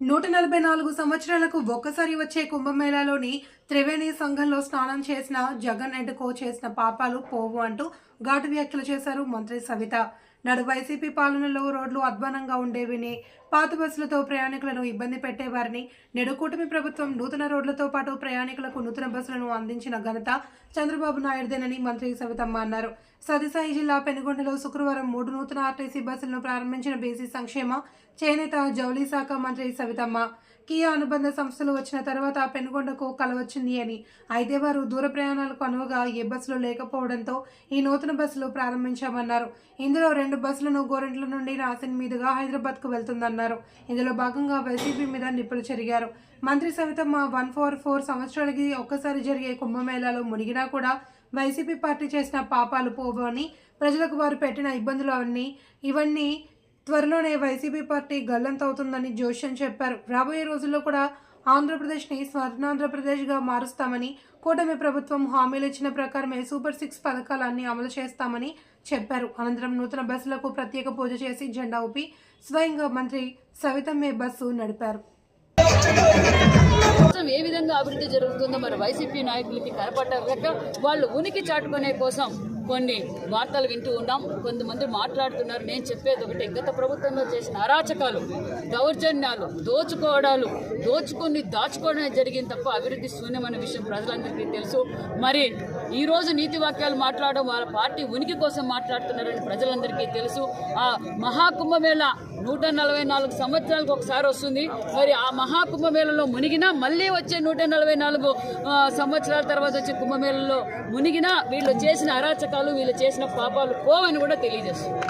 నూట నలభై నాలుగు సంవత్సరాలకు ఒక్కసారి వచ్చే కుంభమేళాలోని త్రివేణి సంఘంలో స్నానం చేసిన జగన్ అండ్ కో చేసిన పాపాలు పోవు అంటూ ఘాటు వ్యాఖ్యలు చేశారు మంత్రి సవిత. నాడు వైసీపీ పాలనలో రోడ్లు అధ్వానంగా ఉండేవిని పాత బస్సులతో ప్రయాణికులను ఇబ్బంది పెట్టేవారిని. నేడు కూటమి ప్రభుత్వం నూతన రోడ్లతో పాటు ప్రయాణికులకు నూతన బస్సులను అందించిన ఘనత చంద్రబాబు నాయుడుదేనని మంత్రి సవితమ్మ అన్నారు. సదిసాయి జిల్లా పెనుగొండలో శుక్రవారం మూడు నూతన ఆర్టీసీ బస్సులను ప్రారంభించిన బీసీ సంక్షేమ చేనేత జౌళీ శాఖ మంత్రి సవితమ్మ కియా అనుబంధ సంస్థలు వచ్చిన తర్వాత పెనుగొండకు కలవచ్చింది అని. అయితే వారు దూర ప్రయాణాలకు అనువుగా ఏ బస్సులు లేకపోవడంతో ఈ నూతన బస్సులు ప్రారంభించామన్నారు. ఇందులో రెండు బస్సులను గోరెంట్ల నుండి రాసిన్ మీదుగా హైదరాబాద్కు వెళ్తుందన్నారు. ఇందులో భాగంగా వైసీపీ మీద నిప్పులు చెరిగారు. మంత్రి సవితమ్మ వన్ ఫోర్ ఫోర్ సంవత్సరాలకి ఒక్కసారి జరిగే కుంభమేళాలో మునిగినా కూడా వైసీపీ పార్టీ చేసిన పాపాలు పోవని ప్రజలకు వారు పెట్టిన ఇబ్బందులు అవన్నీ ఇవన్నీ త్వరలోనే వైసీపీ పార్టీ గల్లంతవుతుందని జోష్యం చెప్పారు. రాబోయే రోజుల్లో కూడా ఆంధ్రప్రదేశ్ని స్వర్ణాంధ్రప్రదేశ్గా మారుస్తామని కూటమి ప్రభుత్వం హామీలు ఇచ్చిన ప్రకారమే సూపర్ సిక్స్ పథకాలన్నీ అమలు చేస్తామని చెప్పారు. అనంతరం నూతన బస్సులకు ప్రత్యేక పూజ చేసి జెండా ఊపి స్వయంగా మంత్రి సవితమ్మే బస్సు నడిపారు. ఏ విధంగా అభివృద్ధి జరుగుతుందో మరి వైసీపీ నాయకులకి కనపడ్డారు వాళ్ళు ఉనికి చాటుకునే కోసం కొన్ని వార్తలు వింటూ ఉన్నాం. కొంతమంది మాట్లాడుతున్నారు. నేను చెప్పేది ఒకటే. గత ప్రభుత్వంలో చేసిన అరాచకాలు దౌర్జన్యాలు దోచుకోవడాలు దోచుకొని దాచుకోవడమే జరిగింది తప్ప అభివృద్ధి శూన్యమైన విషయం ప్రజలందరికీ తెలుసు. మరి ఈరోజు నీతి వాక్యాలు మాట్లాడడం వాళ్ళ పార్టీ ఉనికి కోసం మాట్లాడుతున్నారని ప్రజలందరికీ తెలుసు. ఆ మహాకుంభమేళ నూట నలభై నాలుగు సంవత్సరాలకు ఒకసారి వస్తుంది. మరి ఆ మహాకుంభమేళలో మునిగినా మళ్ళీ వచ్చే నూట నలభై నాలుగు సంవత్సరాల తర్వాత వచ్చే కుంభమేళలో మునిగినా వీళ్ళు చేసిన అరాచకాలు వీళ్ళు చేసిన పాపాలు పోవని కూడా తెలియజేస్తుంది.